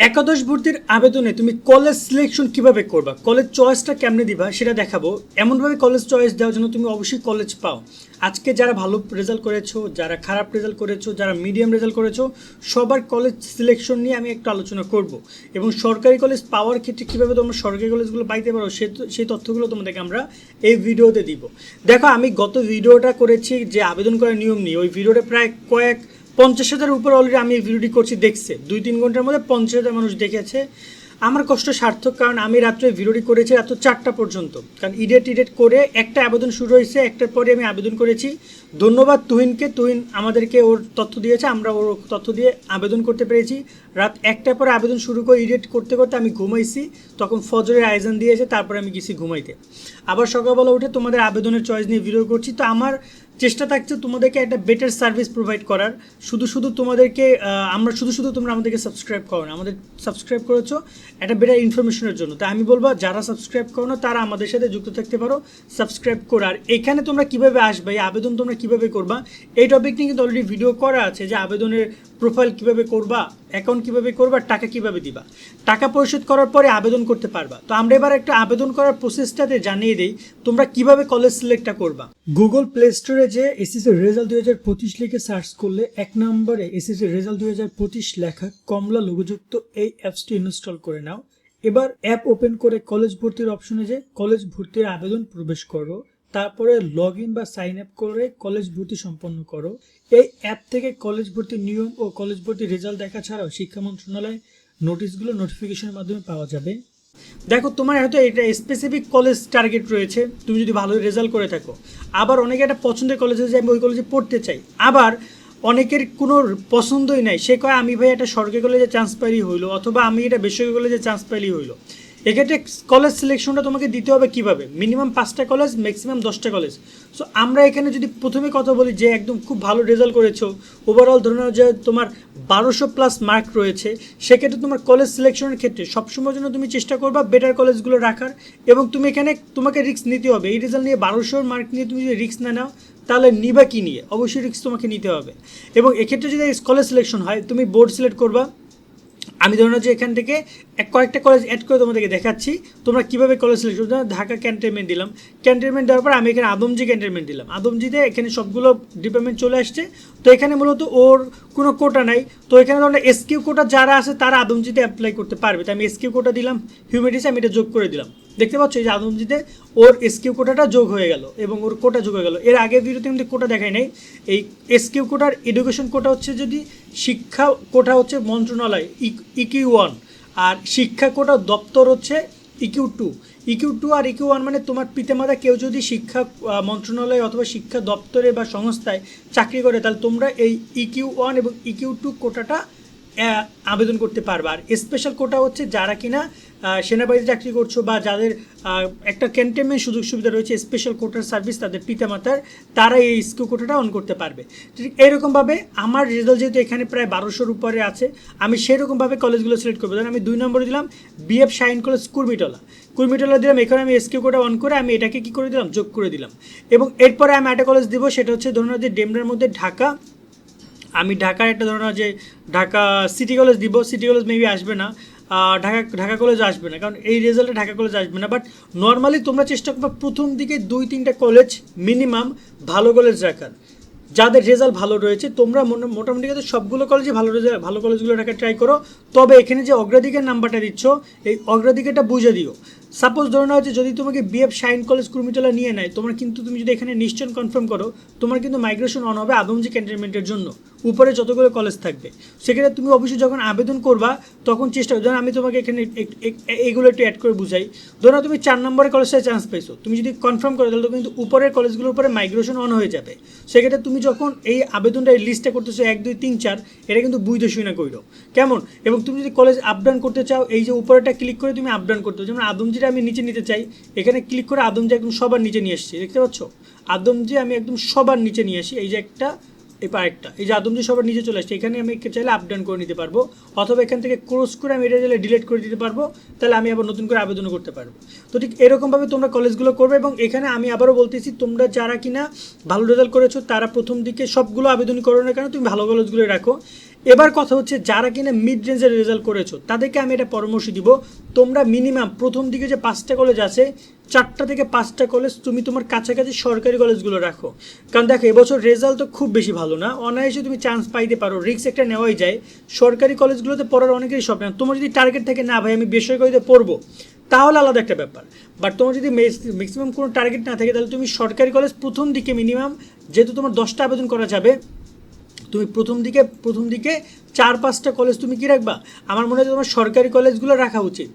একাদশ ভর্তির আবেদনে তুমি কলেজ সিলেকশন কীভাবে করবা? কলেজ চয়েসটা কেমনে দিবা সেটা দেখাবো। এমনভাবে কলেজ চয়েস দেওয়ার জন্য তুমি অবশ্যই কলেজ পাও। আজকে যারা ভালো রেজাল্ট করেছ, যারা খারাপ রেজাল্ট করেছ, যারা মিডিয়াম রেজাল্ট করেছ, সবার কলেজ সিলেকশন নিয়ে আমি একটু আলোচনা করব। এবং সরকারি কলেজ পাওয়ার ক্ষেত্রে কীভাবে তোমরা সরকারি কলেজগুলো পাইতে পারো সে সেই তথ্যগুলো তোমাদেরকে আমরা এই ভিডিওতে দিব। দেখো, আমি গত ভিডিওটা করেছি যে আবেদন করার নিয়ম নিয়ে ওই ভিডিওটা প্রায় কয়েক পঞ্চাশ হাজারের উপর অলরেডি আমি ভিডিওটি করছি, দেখছে। দুই তিন ঘণ্টার মধ্যে পঞ্চাশ হাজার মানুষ দেখেছে। আমার কষ্ট সার্থক, কারণ আমি রাত্রে ভিডিওটি করেছি রাত চারটা পর্যন্ত। কারণ ইডেট ইডেট করে একটা আবেদন শুরু হয়েছে, একটার পরে আমি আবেদন করেছি। ধন্যবাদ তুহিনকে, তুহিন আমাদেরকে ওর তথ্য দিয়েছে, আমরা ওর তথ্য দিয়ে আবেদন করতে পেরেছি। রাত একটার পরে আবেদন শুরু করে ইডিট করতে করতে আমি ঘুমাইছি, তখন ফজরের আয়োজন দিয়েছে, তারপরে আমি গেছি ঘুমাইতে। আবার সকালবেলা উঠে তোমাদের আবেদনের চয়েস নিয়ে ভিডিও করছি। তো আমার চেষ্টা থাকছে তোমাদেরকে একটা বেটার সার্ভিস প্রোভাইড করার। শুধু শুধু তোমাদেরকে আমরা শুধু শুধু তোমরা আমাদেরকে সাবস্ক্রাইব করো না, আমাদের সাবস্ক্রাইব করেছ, একটা বেটার ইনফরমেশনের জন্য। তাই আমি বলব, যারা সাবস্ক্রাইব করো না, তারা আমাদের সাথে যুক্ত থাকতে পারো সাবস্ক্রাইব করো আর এখানে তোমরা কীভাবে আসবে, এই আবেদন তোমরা কীভাবে করবা, এই টপিক নিয়ে কিন্তু অলরেডি ভিডিও করা আছে যে আবেদনের প্রোফাইল কীভাবে করবা অ্যাকাউন্ট কীভাবে করবা, টাকা কীভাবে দিবা। টাকা পরিশোধ করার পরে আবেদন করতে পারবা। তো আমরা এবার একটা আবেদন করার প্রসেসটাতে জানিয়ে দিই, তোমরা কীভাবে কলেজ সিলেক্টটা করবা। গুগল প্লে স্টোরে যে এসএসসি রেজাল্ট দুই হাজার পঁচিশ লিখে সার্চ করলে এক নম্বরে এসএসসি রেজাল্ট দুই হাজার পঁচিশ লেখা কমলা লোগোযুক্ত এই অ্যাপসটি ইনস্টল করে নাও। এবার অ্যাপ ওপেন করে কলেজ ভর্তির অপশনে যে কলেজ ভর্তির আবেদন প্রবেশ করো। তারপরে লগ ইন বা সাইন আপ করে কলেজ ভর্তি সম্পন্ন করো। এই অ্যাপ থেকে কলেজ ভর্তির নিয়ম ও কলেজ ভর্তির রেজাল্ট দেখা ছাড়াও শিক্ষা মন্ত্রণালয় নোটিশগুলো নোটিফিকেশনের মাধ্যমে পাওয়া যাবে। দেখো, তোমার হয়তো এটা স্পেসিফিক কলেজ টার্গেট রয়েছে। তুমি যদি ভালো রেজাল্ট করে থাকো। আবার অনেকে একটা পছন্দের কলেজে যে আমি ওই কলেজে পড়তে চাই। আবার অনেকের কোনো পছন্দই নাই। সে কয়, আমি ভাই একটা সরকারি কলেজে চান্স পাইলেই হইল অথবা আমি এটা বেসরকারি কলেজে চান্স পাইলেই হইল। এক্ষেত্রে কলেজ সিলেকশনটা তোমাকে দিতে হবে কীভাবে? মিনিমাম পাঁচটা কলেজ ম্যাক্সিমাম দশটা কলেজ সো আমরা এখানে যদি প্রথমে কথা বলি যে একদম খুব ভালো রেজাল্ট করেছ ওভারঅল ধরে নাও যে তোমার বারোশো প্লাস মার্ক রয়েছে, সেক্ষেত্রে তোমার কলেজ সিলেকশনের ক্ষেত্রে সবসময়ের জন্য তুমি চেষ্টা করবা বেটার কলেজগুলো রাখার এবং তুমি এখানে তোমাকে রিস্ক নিতে হবে। এই রেজাল্ট নিয়ে বারোশোর মার্ক নিয়ে তুমি যদি রিস্ক না নাও, তাহলে নিবা কি নিয়ে? অবশ্যই রিস্ক তোমাকে নিতে হবে। এবং এক্ষেত্রে যদি কলেজ সিলেকশন হয়, তুমি বোর্ড সিলেক্ট করবা। আমি ধরুন যে এখান থেকে এক কয়েকটা কলেজ অ্যাড করে তোমাদেরকে দেখাচ্ছি। তোমরা কীভাবে কলেজ সিলেকশন ঢাকা ক্যান্টনমেন্ট দিলাম। ক্যান্টনমেন্ট দেওয়ার পর আমি এখানে আদমজি ক্যান্টনমেন্ট দিলাম। আদমজিতে এখানে সবগুলো ডিপার্টমেন্ট চলে আসছে। তো এখানে মূলত ওর কোনো কোটা নাই। তো এখানে ধরো এসকিউ কোটা যারা আছে তারা আদমজিতে অ্যাপ্লাই করতে পারবে। তো আমি এসকিউ কোটা দিলাম হিউম্যানিটিস আমি এটা যোগ করে দিলাম। দেখতে পাচ্ছ এই যে আদমজিতে, ওর এসকিউ কোটাটা যোগ হয়ে গেল এবং ওর কোটা যোগ হয়ে গেল। এর আগের ভিডিওতে কিন্তু কোটা দেখাই নাই। এই এসকিউ কোটার এডুকেশন কোটা হচ্ছে যদি শিক্ষা কোটা হচ্ছে মন্ত্রণালয় ইকিউ ওয়ান আর শিক্ষা কোটা দপ্তর হচ্ছে ইকিউ টু ইকিউ টু আর ইকিউ ওয়ান মানে তোমার পিতামাতা কেউ যদি শিক্ষা মন্ত্রণালয় অথবা শিক্ষা দপ্তরে বা সংস্থায় চাকরি করে, তাহলে তোমরা এই ইকিউ ওয়ান এবং ইকিউ টু কোটাটা আবেদন করতে পারবে। আর স্পেশাল কোটা হচ্ছে যারা কিনা সেনাবাহিনীতে চাকরি করছ বা যাদের একটা ক্যান্টেনমেন্ট সুযোগ সুবিধা রয়েছে স্পেশাল কোটার সার্ভিস তাদের পিতামাতার তারা এই স্কিউ কোটাটা অন করতে পারবে। ঠিক এরকমভাবে আমার রেজাল্ট যেহেতু এখানে প্রায় বারোশোর উপরে আছে, আমি সেরকমভাবে কলেজগুলো সিলেক্ট করব। ধরেন আমি দুই নম্বরে দিলাম বিএফ শাইন কলেজ কুর্মিটলা কুর্মিটলা দিলাম, এখানে আমি এসকিউ কোটা অন করে আমি এটাকে কি করে দিলাম? যোগ করে দিলাম। এবং এরপরে আমি একটা কলেজ দিব, সেটা হচ্ছে ধরুন যে ডেমরার মধ্যে ঢাকা আমি ঢাকার একটা ধরনের যে ঢাকা সিটি কলেজ দিব সিটি কলেজ মেবি আসবে না। ঢাকা ঢাকা কলেজ আসবে না, কারণ এই রেজাল্টে ঢাকা কলেজ আসবে না। বাট নর্মালি তোমরা চেষ্টা করবে প্রথম দিকে দুই, তিনটা কলেজ মিনিমাম ভালো কলেজ রাখার। যাদের রেজাল্ট ভালো রয়েছে, তোমরা মোটা- মোটামুটি কিন্তু সবগুলো কলেজে ভালো রেজাল্ট ভালো কলেজগুলো রাখার ট্রাই করো। তবে এখানে যে অগ্রাধিকার নাম্বারটা দিচ্ছ, এই অগ্রাধিকারটা বুঝে দিও। সাপোজ ধরে নেওয়া হচ্ছে যদি তোমাকে বিএফ শাইন কলেজ কুর্মিটোলা নিয়ে নেয়, তোমার কিন্তু তুমি যদি এখানে নিশ্চয় কনফার্ম করো, তোমার কিন্তু মাইগ্রেশন অন হবে আদমজি ক্যান্টনমেন্টের জন্য। উপরে যতগুলো কলেজ থাকবে। সেক্ষেত্রে তুমি অবশ্যই যখন আবেদন করবা, তখন চেষ্টা ধরুন আমি তোমাকে এখানে এগুলো একটু অ্যাড করে বুঝাই। ধরো তুমি চার নম্বরের কলেজটায় চান্স পেয়েছ। তুমি যদি কনফার্ম করো, তাহলে কিন্তু উপরের কলেজগুলোর উপরে মাইগ্রেশন অন হয়ে যাবে। সেক্ষেত্রে তুমি যখন এই আবেদনটা এই লিস্টে করতেছো এক, দুই, তিন, চার, এটা কিন্তু বুঝতে শুই না কইরো। কেমন? এবং তুমি যদি কলেজ আপডাউন করতে চাও, এই যে উপরেটা ক্লিক করে তুমি আপডাউন করতে যেমন আদমজিটা আমি নিচে নিতে চাই, এখানে ক্লিক করে আদমজি একদম সবার নিচে নিয়ে এসেছি, দেখতে পাচ্ছ? আদমজি আমি একদম সবার নিচে নিয়ে আসি, এই যে একটা এবার একটা, এই যে আদমজি সবার নিচে চলে আসছে, এখানে আমি চাইলে আপডাউন করে নিতে পারব, অথবা এখান থেকে ক্রস করে আমি এটা চাইলে ডিলিট করে দিতে পারব, তাহলে আমি আবার নতুন করে আবেদনও করতে পারব। তো ঠিক এরকমভাবে তোমরা কলেজগুলো করবে এবং এখানে আমি আবারও বলতেছি, তোমরা যারা কিনা ভালো রেজাল্ট করেছ, তারা প্রথম দিকে সবগুলো আবেদন করো না কেন, তুমি ভালো কলেজগুলো রাখো। এবার কথা হচ্ছে যারা কিনা মিড রেঞ্জের রেজাল্ট করেছ, তাদেরকে আমি এটা পরামর্শ দিব। তোমরা মিনিমাম প্রথম দিকে যে পাঁচটা কলেজ আছে, চারটা থেকে পাঁচটা কলেজ তুমি তোমার কাছাকাছি সরকারি কলেজগুলো রাখো। কারণ দেখো, এবছর রেজাল্ট তো খুব বেশি ভালো না। অনায়াসে তুমি চান্স পাইতে পারো রিক্স একটা নেওয়াই যায়। সরকারি কলেজগুলোতে পড়ার অনেকেরই স্বপ্ন তোমার যদি টার্গেট থাকে, না ভাই, আমি বেসরকারিতে পড়ব, তাহলে আলাদা একটা ব্যাপার। বাট তোমার যদি ম্যাক্সিমাম কোনো টার্গেট না থাকে, তাহলে তুমি সরকারি কলেজ প্রথম দিকে মিনিমাম যেহেতু তোমার দশটা আবেদন করা যাবে তুমি প্রথম দিকে প্রথম দিকে চার, পাঁচটা কলেজ তুমি কি রাখবা? আমার মনে হয় তোমার সরকারি কলেজগুলো রাখা উচিত।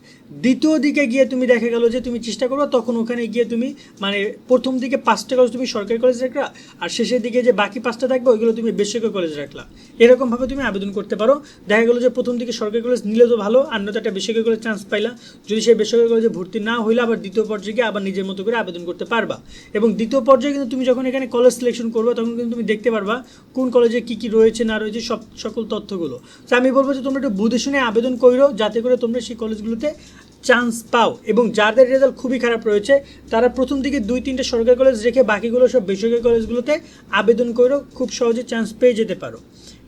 দ্বিতীয় দিকে গিয়ে তুমি দেখা গেল যে তুমি চেষ্টা করবে, তখন ওখানে গিয়ে তুমি মানে প্রথম দিকে পাঁচটা কলেজ তুমি সরকারি কলেজ রাখলা, আর শেষের দিকে যে বাকি পাঁচটা থাকবে, ওইগুলো তুমি বেসরকারি কলেজ রাখলা। এরকমভাবে তুমি আবেদন করতে পারো। দেখা গেলো যে প্রথম দিকে সরকারি কলেজ নিলে তো ভালো, আর একটা বেসরকারি কলেজ চান্স পাইলা। যদি সেই বেসরকারি কলেজে ভর্তি না হইলে, আবার দ্বিতীয় পর্যায়ে গিয়ে আবার নিজের মতো করে আবেদন করতে পারবা। এবং দ্বিতীয় পর্যায়ে কিন্তু তুমি যখন এখানে কলেজ সিলেকশন করবে, তখন কিন্তু তুমি দেখতে পারবা কোন কলেজে কী কী রয়েছে, না রয়েছে, সব সকল তথ্যগুলো। তো আমি বলব যে তোমরা একটু বুঝে শুনে আবেদন করো যাতে করে তোমরা সেই কলেজগুলোতে চান্স পাও এবং যাদের রেজাল্ট খুবই খারাপ রয়েছে, তারা প্রথম দিকে দুই তিনটে সরকারি কলেজ রেখে বাকিগুলো সব বেসরকারি কলেজগুলোতে আবেদন করো খুব সহজে চান্স পেয়ে যেতে পারো।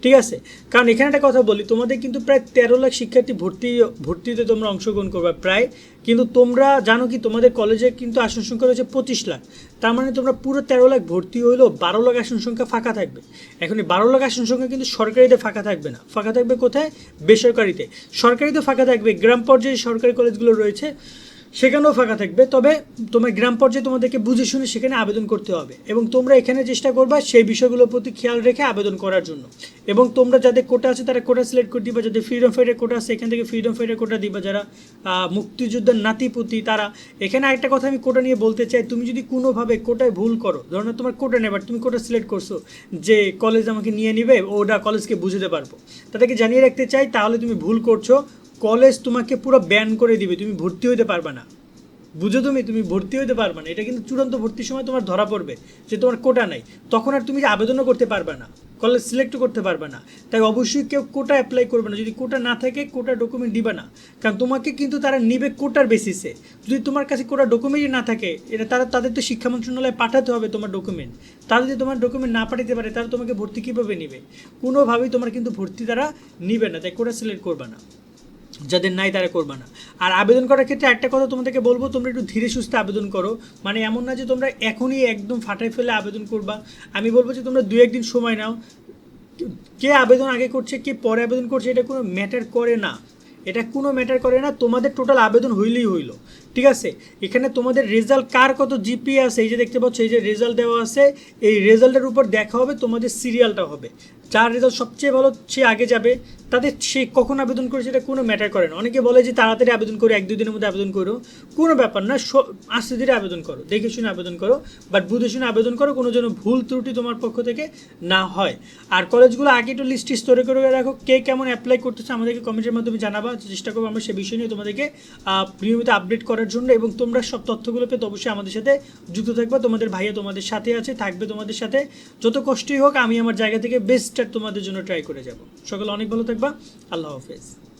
ঠিক আছে? কারণ এখানে একটা কথা বলি, তোমাদের কিন্তু প্রায় তেরো লাখ শিক্ষার্থী ভর্তি, ভর্তিতে তোমরা অংশগ্রহণ করবে প্রায়। কিন্তু তোমরা জানো কি, তোমাদের কলেজে কিন্তু আসন সংখ্যা রয়েছে পঁচিশ লাখ। তার মানে তোমরা পুরো তেরো লাখ ভর্তি হইলেও বারো লাখ আসন সংখ্যা ফাঁকা থাকবে। এখন এই বারো লাখ আসন সংখ্যা কিন্তু সরকারিতে ফাঁকা থাকবে না। ফাঁকা থাকবে কোথায়? বেসরকারিতে। সরকারিতে ফাঁকা থাকবে। গ্রাম পর্যায়ে সরকারি কলেজগুলো রয়েছে। সেখানেও ফাঁকা থাকবে। তবে তোমার গ্রাম পর্যায়ে তোমাদেরকে বুঝে শুনে সেখানে আবেদন করতে হবে এবং তোমরা এখানে চেষ্টা করবা সেই বিষয়গুলোর প্রতি খেয়াল রেখে আবেদন করার জন্য। এবং তোমরা যাদের কোটা আছে তারা কোটা সিলেক্ট করে দিবা। যাদের ফ্রিডম ফাইটার কোটা আছে এখান থেকে ফ্রিডম ফাইটার কোটা দিবা। যারা মুক্তিযোদ্ধার নাতিপুতি তারা। এখানে একটা কথা আমি কোটা নিয়ে বলতে চাই। তুমি যদি কোনোভাবে কোটায় ভুল করো, ধরো না তোমার কোটা নেবার, তুমি কোটা সিলেক্ট করছ যে কলেজ আমাকে নিয়ে নিবে, ওটা কলেজকে বুঝতে পারব। তাদেরকে জানিয়ে রাখতে চাই, তাহলে তুমি ভুল করছ। কলেজ তোমাকে পুরো ব্যান করে দিবে, তুমি ভর্তি হতে পারবে না। বুঝো তুমি তুমি ভর্তি হতে পারবে না। এটা কিন্তু চূড়ান্ত ভর্তির সময় তোমার ধরা পড়বে যে তোমার কোটা নাই। তখন আর তুমি আবেদনও করতে পারবে না কলেজ সিলেক্টও করতে পারবে না। তাই অবশ্যই কেউ কোটা অ্যাপ্লাই করবে না। যদি কোটা না থাকে, কোটা ডকুমেন্ট দিবে না। কারণ তোমাকে কিন্তু তারা নিবে কোটার বেসিসে যদি তোমার কাছে কোটা ডকুমেন্টই না থাকে, এটা তারা, তাদের তো শিক্ষা মন্ত্রণালয়ে পাঠাতে হবে তোমার ডকুমেন্ট তারা যদি তোমার ডকুমেন্ট না পাঠাতে পারে তারা তোমাকে ভর্তি কীভাবে নিবে? কোনোভাবেই তোমার কিন্তু ভর্তি তারা নিবে না, তাই কোটা সিলেক্ট করবে না। যাদের নাই তারা করবে না। আর আবেদন করার ক্ষেত্রে একটা কথা তোমাদেরকে বলব, তোমরা একটু ধীরে সুস্থে আবেদন করো। মানে এমন না যে তোমরা এখনই একদম ফাটাই ফেলে আবেদন করবা। আমি বলব যে তোমরা দু একদিন সময় নাও। কে আবেদন আগে করছে, কে পরে আবেদন করছে, এটা কোনো ম্যাটার করে না। এটা কোনো ম্যাটার করে না, তোমাদের টোটাল আবেদন হইলেই হইল। ঠিক আছে? এখানে তোমাদের রেজাল্ট কার কত জিপি আছে, এই যে দেখতে পাচ্ছ, এই যে রেজাল্ট দেওয়া আছে, এই রেজাল্টের উপর দেখা হবে, তোমাদের সিরিয়ালটা হবে। যার রেজাল্ট সবচেয়ে ভালো সে আগে যাবে তাদের সে কখন আবেদন করে সেটা কোনো ম্যাটার করে না। অনেকে বলে যে তাড়াতাড়ি আবেদন করো, এক দুই দিনের মধ্যে আবেদন করো। কোনো ব্যাপার না আস্তে ধীরে আবেদন করো, দেখে শুনে আবেদন করো বাট বুঝে শুনে আবেদন করো, কোনো যেন ভুল ত্রুটি তোমার পক্ষ থেকে না হয়। আর কলেজগুলো আগে একটু লিস্ট স্টোরে করে রাখো, কে কেমন অ্যাপ্লাই করতেছে আমাদেরকে কমেন্টের মাধ্যমে জানাবা, চেষ্টা করব আমরা সে বিষয় নিয়ে তোমাদেরকে নিয়মিত আপডেট করার জন্য এবং তোমরা সব তথ্যগুলো পেতে অবশ্যই আমাদের সাথে যুক্ত থাকবে। তোমাদের ভাইয়া তোমাদের সাথে আছে, থাকবে তোমাদের সাথে। যত কষ্টই হোক, আমি আমার জায়গা থেকে বেস্টটা তোমাদের জন্য ট্রাই করে যাব। সকলে অনেক ভালো থাকবা। আল্লাহ হাফেজ।